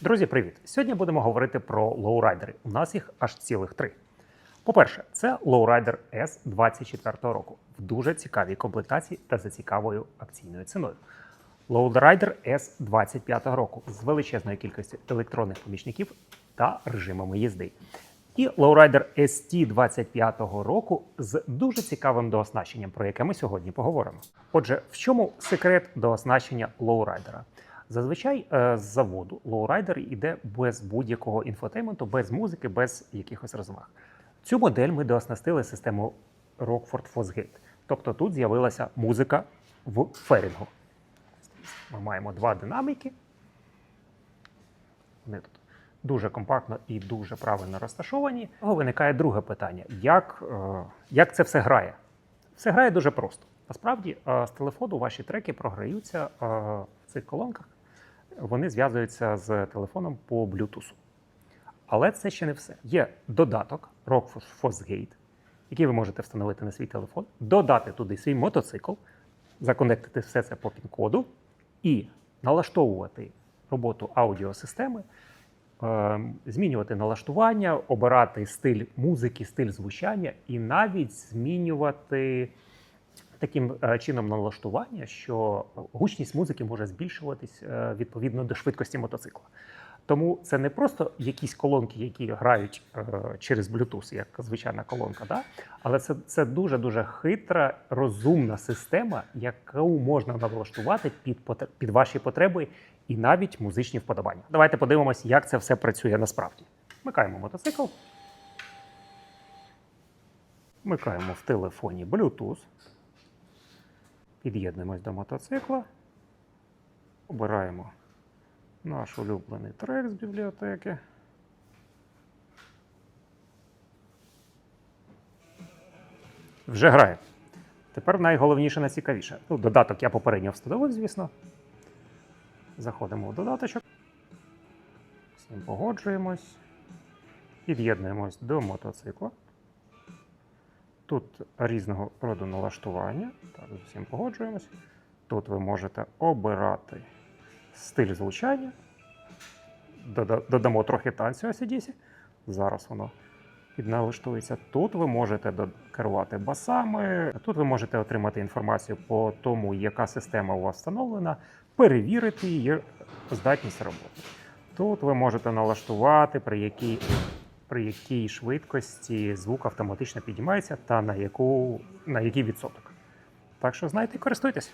Друзі, привіт! Сьогодні будемо говорити про лоурайдери. У нас їх аж цілих три. По-перше, це лоурайдер S 24 року в дуже цікавій комплектації та за цікавою акційною ціною. Лоурайдер S 25 року з величезною кількістю електронних помічників та режимами їзди. І лоурайдер ST 25 року з дуже цікавим дооснащенням, про яке ми сьогодні поговоримо. Отже, в чому секрет дооснащення лоурайдера? Зазвичай е, з заводу лоурайдер йде без будь-якого інфотейменту, без музики, без якихось розваг. Цю модель ми дооснастили системою Rockford Fosgate. Тобто тут з'явилася музика в ферінгу. Ми маємо два динаміки. Вони тут дуже компактно і дуже правильно розташовані. Того виникає друге питання: як, е, як це все грає? Все грає дуже просто. Насправді, е, з телефону ваші треки програються в цих колонках. Вони зв'язуються з телефоном по Bluetooth. Але це ще не все. Є додаток Rockford Fosgate, який ви можете встановити на свій телефон, додати туди свій мотоцикл, законектити все це по пін-коду і налаштовувати роботу аудіосистеми, е, змінювати налаштування, обирати стиль музики, стиль звучання і навіть змінювати таким е, чином налаштування, що гучність музики може збільшуватись е, відповідно до швидкості мотоцикла. Тому це не просто якісь колонки, які грають е, через Bluetooth, як звичайна колонка, да? але це, це дуже дуже хитра, розумна система, яку можна налаштувати під, під ваші потреби і навіть музичні вподобання. Давайте подивимось, як це все працює насправді. Вмикаємо мотоцикл. Вмикаємо в телефоні Bluetooth. Під'єднуємось до мотоцикла. Обираємо наш улюблений трек з бібліотеки. Вже грає. Тепер найголовніше, найцікавіше. Ну, додаток я попередньо встановив, звісно. Заходимо в додаточок. З ним погоджуємось. Під'єднуємось до мотоцикла. Тут різного роду налаштування. Так, з усім погоджуємось. Тут ви можете обирати стиль звучання. Додамо трохи танцю ACDC. Зараз воно підналаштується. Тут ви можете керувати басами. Тут ви можете отримати інформацію по тому, яка система у вас встановлена, перевірити її здатність роботи. Тут ви можете налаштувати, при якій, при якій швидкості звук автоматично піднімається та на, яку, на який відсоток. Так що знайте і користуйтесь.